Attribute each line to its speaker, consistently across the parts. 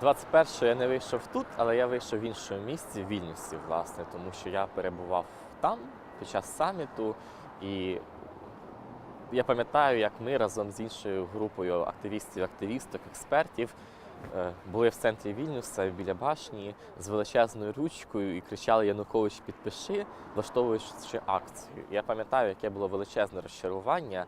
Speaker 1: 21-го я не вийшов тут, але я вийшов в іншому місці, в Вільнюсі, власне, тому що я перебував там під час саміту, і я пам'ятаю, як ми разом з іншою групою активістів, активісток, експертів е, були в центрі Вільнюса біля башні з величезною ручкою і кричали Янукович підпиши, влаштовуючи акцію. І я пам'ятаю, яке було величезне розчарування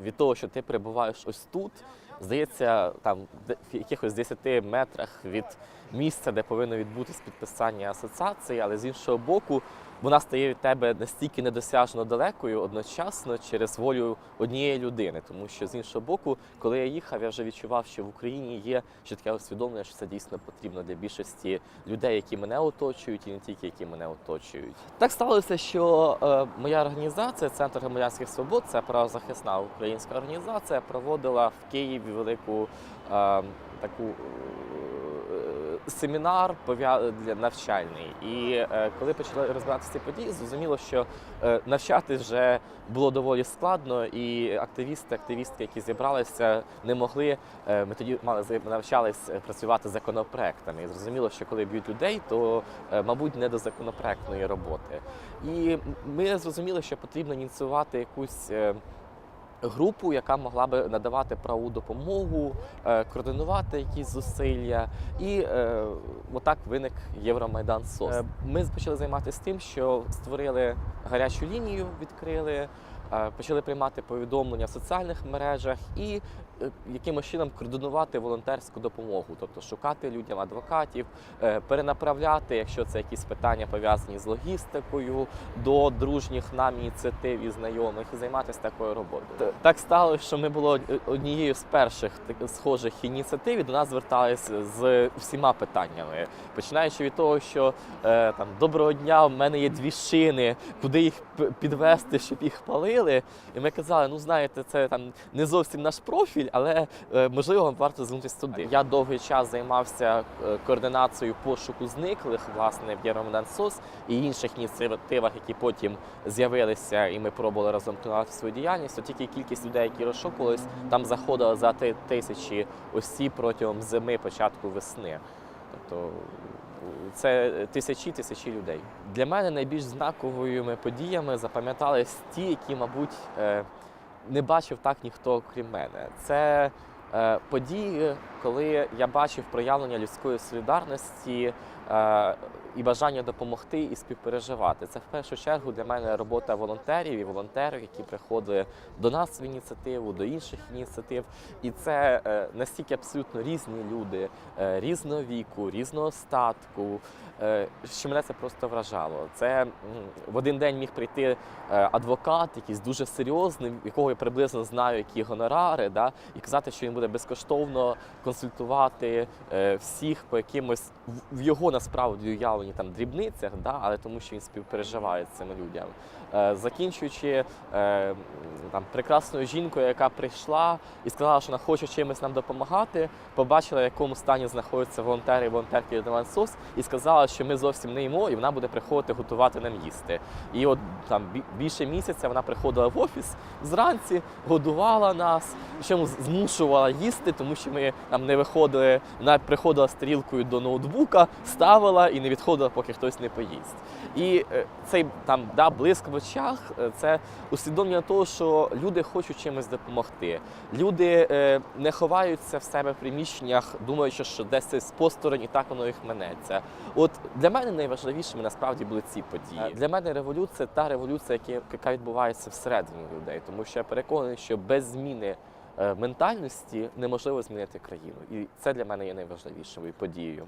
Speaker 1: від того, що ти перебуваєш ось тут. Здається, там в якихось 10 метрах від місця, де повинно відбутись підписання асоціації, але з іншого боку, вона стає від тебе настільки недосяжно далекою одночасно через волю однієї людини. Тому що з іншого боку, коли я їхав, я вже відчував, що в Україні є ще таке усвідомлення, що це дійсно потрібно для більшості людей, які мене оточують, і не тільки які мене оточують. Так сталося, що е, моя організація, Центр громадянських свобод, це правозахисна українська організація, проводила в Києві велику е, таку семінар для навчальний. І е, коли почали розбиратися ці події, зрозуміло, що е, навчати вже було доволі складно, і активісти, активістки, які зібралися, не могли. е, Ми тоді мали навчались працювати законопроектами. І зрозуміло, що коли б'ють людей, то мабуть не до законопроектної роботи. І ми зрозуміли, що потрібно ініціювати якусь. Групу, яка могла би надавати правову допомогу, е, координувати якісь зусилля, і е, отак виник Євромайдан СОС. Е, Ми почали займатися тим, що створили гарячу лінію, відкрили, е, почали приймати повідомлення в соціальних мережах і якимось чином координувати волонтерську допомогу, тобто шукати людям адвокатів, е, перенаправляти, якщо це якісь питання пов'язані з логістикою, до дружніх нам ініціатив і знайомих і займатися такою роботою. Так сталося, що ми були однією з перших схожих ініціатив. і До нас зверталися з всіма питаннями, починаючи від того, що е, там доброго дня, в мене є дві шини, куди їх підвести, щоб їх палили. І ми казали, ну знаєте, це там не зовсім наш профіль, але е, можливо варто звернутися туди. Я довгий час займався е, координацією пошуку зниклих власне в Євромайдан СОС і інших ініціативах, які потім з'явилися, і ми пробували разом координувати свою діяльність. Тільки кількість людей, які розшукувались, там заходила за ти- тисячі осіб протягом зими, початку весни. Тобто це тисячі тисячі людей. Для мене найбільш знаковими подіями запам'ятались ті, які, мабуть, е, не бачив так ніхто крім мене. Це е, події, коли я бачив проявлення людської солідарності е, і бажання допомогти і співпереживати. Це в першу чергу для мене робота волонтерів і волонтерів, які приходили до нас в ініціативу, до інших ініціатив. І це е, настільки абсолютно різні люди, е, різного віку, різного статку. е, Що мене це просто вражало. Це в один день міг прийти адвокат, якийсь дуже серйозний, якого я приблизно знаю, які гонорари, да, і казати, що він буде безкоштовно консультувати всіх по якимось в- його насправді уявлені там дрібницях, да, але тому, що він співпереживає з цими людям. Е, Закінчуючи е, там прекрасною жінкою, яка прийшла і сказала, що вона хоче чимось нам допомагати, побачила, в якому стані знаходяться волонтери і волонтерки Євромайдан СОС, і сказала, що ми зовсім не їмо, і вона буде приходити готувати нам їсти. І от там більше місяця вона приходила в офіс зранці, годувала нас, причому змушувала їсти, тому що ми там не виходили, вона приходила з тарілкою до ноутбука, ставила і не відходила, поки хтось не поїсть. І е, цей там да, блиск в очах е, це усвідомлення того, що люди хочуть чимось допомогти. Люди е, не ховаються в себе в приміщеннях, думаючи, що десь це посторонь і так воно їх минеться. От для мене найважливішими насправді були ці події. Для мене революція та революція, яка- відбувається всередині людей, тому що я переконаний, що без зміни ментальності неможливо змінити країну. І це для мене є найважливішою подією.